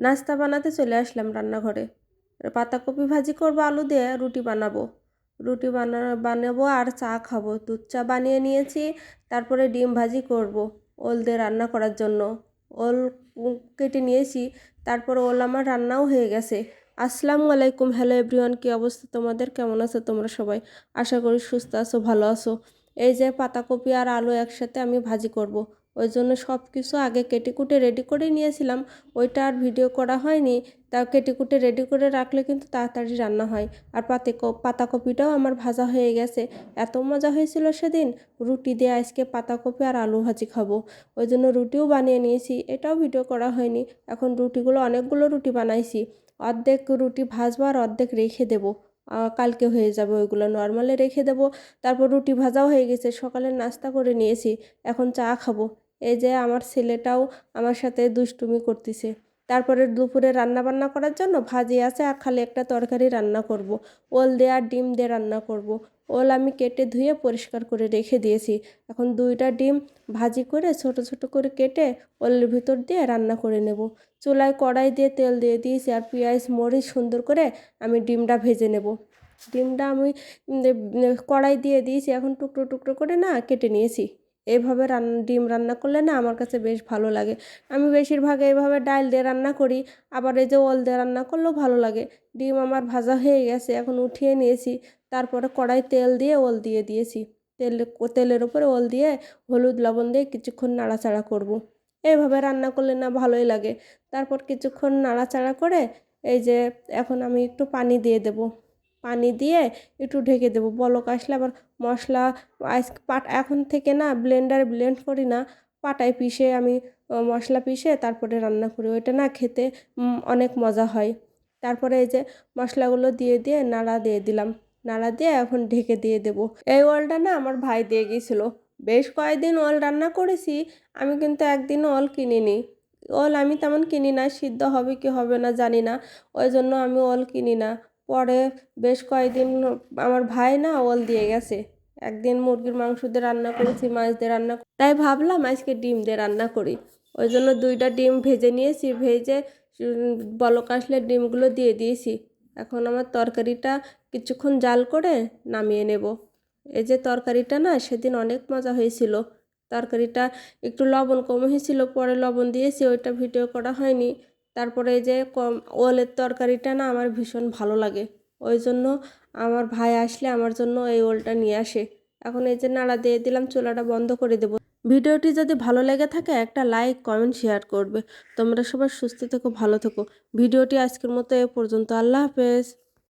নাস্তা বানাতে চলে আসলাম রান্নাঘরে। পাতাকপি ভাজি করব, আলু দিয়ে রুটি বানাবো। রুটি বানা, বানাবো আর চা খাব। দুধ চা বানিয়ে নিয়েছি, তারপরে ডিম ভাজি করব ওল দিয়ে রান্না করার জন্য। ওল কেটে নিয়েছি, তারপর ওল আমার রান্নাও হয়ে গেছে। আসসালামু আলাইকুম, হ্যালো এভরিওয়ান, কী অবস্থা তোমাদের? কেমন আছো তোমরা সবাই? আশা করি সুস্থ আছো, ভালো আছো। এই যে পাতাকপি আর আলু একসাথে আমি ভাজি করব। ওই জন্য সব কিছু আগে কেটে কুটে রেডি করে নিয়েছিলাম। ওইটা আর ভিডিও করা হয়নি। তা কেটে কুটে রেডি করে রাখলে কিন্তু তাড়াতাড়ি রান্না হয়। আর পাতে পাতাকপিটাও আমার ভাজা হয়ে গেছে। এত মজা হয়েছিল সেদিন। রুটি দিয়ে আজকে পাতাকপি আর আলু ভাজি খাব। ওই জন্য রুটিও বানিয়ে নিয়েছি। এটাও ভিডিও করা হয়নি। এখন রুটিগুলো অনেকগুলো রুটি বানাইছি। অর্ধেক রুটি ভাজবো আর অর্ধেক রেখে দেবো। কালকে হয়ে যাবে ওইগুলো নর্মালে রেখে দেবো। তারপর রুটি ভাজাও হয়ে গেছে, সকালে নাস্তা করে নিয়েছি, এখন চা খাব। এই যে আমার ছেলেটাও আমার সাথে দুষ্টুমি করতেছে। তারপরে দুপুরে রান্না বান্না করার জন্য ভাজি আছে আর খালি একটা তরকারি রান্না করব। ওল দিয়ে আর ডিম দিয়ে রান্না করব। ওল আমি কেটে ধুয়ে পরিষ্কার করে রেখে দিয়েছি। এখন দুইটা ডিম ভাজি করে ছোট ছোট করে কেটে ওলের ভিতর দিয়ে রান্না করে নেব। চুলায় কড়াই দিয়ে তেল দিয়ে দিয়েছি আর পেঁয়াজ, মরিচ সুন্দর করে আমি ডিমটা ভেজে নেব। ডিমটা আমি কড়াই দিয়ে দিয়েছি। এখন টুকরো টুকরো করে না কেটে নিয়েছি। এভাবে রান্না ডিম রান্না করলে না আমার কাছে বেশ ভালো লাগে। আমি বেশিরভাগ এইভাবে ডাল দিয়ে রান্না করি, আবার এই যে ওল দিয়ে রান্না করলেও ভালো লাগে। ডিম আমার ভাজা হয়ে গেছে, এখন উঠিয়ে নিয়েছি। তারপরে কড়াই তেল দিয়ে ওল দিয়ে দিয়েছি। তেল, তেলের উপরে ওল দিয়ে হলুদ লবণ দিয়ে কিছুক্ষণ নাড়াচাড়া করব। এইভাবে রান্না করলে না ভালোই লাগে। তারপর কিছুক্ষণ নাড়াচাড়া করে এই যে এখন আমি একটু পানি দিয়ে দেব। পানি দিয়ে একটু ঢেকে দেবো। বলক আসলে আবার মশলা, আইস পাট এখন থেকে না ব্লেন্ডার ব্লেন্ড করি না, পাটায় পিষে আমি মশলা পিষে তারপরে রান্না করি। ওইটা না খেতে অনেক মজা হয়। তারপরে এই যে মশলাগুলো দিয়ে দিয়ে নাড়া দিয়ে দিলাম। নাড়া দিয়ে এখন ঢেকে দিয়ে দেব। এই ওলটা না আমার ভাই দিয়ে গিয়েছিল বেশ কয়েকদিন ওল রান্না করেছি, আমি কিন্তু একদিনও ওল কিনিনি। ওল আমি তেমন কিনি না, সিদ্ধ হবে কি হবে না জানি না। ওই জন্য আমি ওল কিনি না। পরে বেশ কয়েকদিন আমার ভাই না ওল দিয়ে গেছে। একদিন মুরগির মাংস দিয়ে রান্না করেছি, মাছ দিয়ে রান্না তাই ভাবলাম আজকে ডিম দিয়ে রান্না করি। ওই জন্য দুইটা ডিম ভেজে নিয়েছি, ভেজে বলক আসলে ডিমগুলো দিয়ে দিয়েছি। এখন আমার তরকারিটা কিছুক্ষণ জাল করে নামিয়ে নেব। এই যে তরকারিটা না সেদিন অনেক মজা হয়েছিল। তরকারিটা একটু লবণ কম হয়েছিল, পরে লবণ দিয়েছি, ওইটা ভিডিও করা হয়নি। তারপরে এই যে কম ওলের তরকারিটা না আমার ভীষণ ভালো লাগে। ওই জন্য আমার ভাই আসলে আমার জন্য এই ওলটা নিয়ে আসে। এখন এই যে নাড়া দিয়ে দিলাম, চুলাটা বন্ধ করে দেবো। ভিডিওটি যদি ভালো লেগে থাকে একটা লাইক, কমেন্ট, শেয়ার করবে। তোমরা সবাই সুস্থ থেকো, ভালো থেকো। ভিডিওটি আজকের মতো এ পর্যন্ত। আল্লাহ হাফেজ।